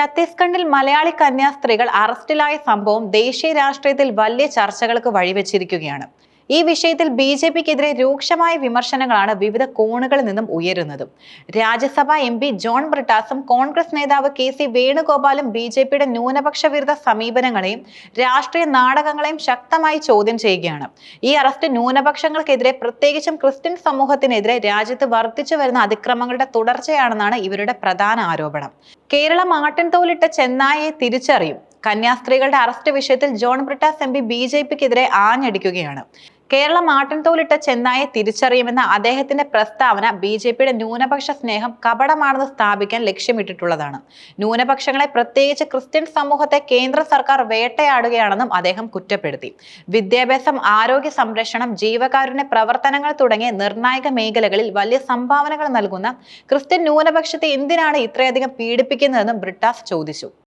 ഛത്തീസ്ഗഡിൽ മലയാളി കന്യാസ്ത്രീകൾ അറസ്റ്റിലായ സംഭവം ദേശീയ രാഷ്ട്രീയത്തിൽ വലിയ ചർച്ചകൾക്ക് വഴിവെച്ചിരിക്കുകയാണ്. ഈ വിഷയത്തിൽ ബി ജെ പിക്കെതിരെ രൂക്ഷമായ വിമർശനങ്ങളാണ് വിവിധ കോണുകളിൽ നിന്നും ഉയരുന്നത്. രാജ്യസഭാ എം പി ജോൺ ബ്രിട്ടാസും കോൺഗ്രസ് നേതാവ് കെ സി വേണുഗോപാലും ബി ജെ പിയുടെ ന്യൂനപക്ഷ വിരുദ്ധ സമീപനങ്ങളെയും രാഷ്ട്രീയ നാടകങ്ങളെയും ശക്തമായി ചോദ്യം ചെയ്യുകയാണ്. ഈ അറസ്റ്റ് ന്യൂനപക്ഷങ്ങൾക്കെതിരെ പ്രത്യേകിച്ചും ക്രിസ്ത്യൻ സമൂഹത്തിനെതിരെ രാജ്യത്ത് വർദ്ധിച്ചു വരുന്ന അതിക്രമങ്ങളുടെ തുടർച്ചയാണെന്നാണ് ഇവരുടെ പ്രധാന ആരോപണം. കേരളം ആട്ടിൻതോലിട്ട ചെന്നായെ തിരിച്ചറിയും. കന്യാസ്ത്രീകളുടെ അറസ്റ്റ് വിഷയത്തിൽ John Brittas M P B J പിക്കെതിരെ ആഞ്ഞടിക്കുകയാണ്. കേരളം ആട്ടിൻതോലിട്ട ചെന്നായെ തിരിച്ചറിയുമെന്ന അദ്ദേഹത്തിന്റെ പ്രസ്താവന ബി ജെ പിയുടെ ന്യൂനപക്ഷ സ്നേഹം കപടമാണെന്ന് സ്ഥാപിക്കാൻ ലക്ഷ്യമിട്ടിട്ടുള്ളതാണ്. ന്യൂനപക്ഷങ്ങളെ പ്രത്യേകിച്ച് ക്രിസ്ത്യൻ സമൂഹത്തെ കേന്ദ്ര സർക്കാർ വേട്ടയാടുകയാണെന്നും അദ്ദേഹം കുറ്റപ്പെടുത്തി. വിദ്യാഭ്യാസം ആരോഗ്യ സംരക്ഷണം ജീവകാരുണ്യ പ്രവർത്തനങ്ങൾ തുടങ്ങിയ നിർണായക മേഖലകളിൽ വലിയ സംഭാവനകൾ നൽകുന്ന ക്രിസ്ത്യൻ ന്യൂനപക്ഷത്തെ എന്തിനാണ് ഇത്രയധികം പീഡിപ്പിക്കുന്നതെന്നും ബ്രിട്ടാസ് ചോദിച്ചു.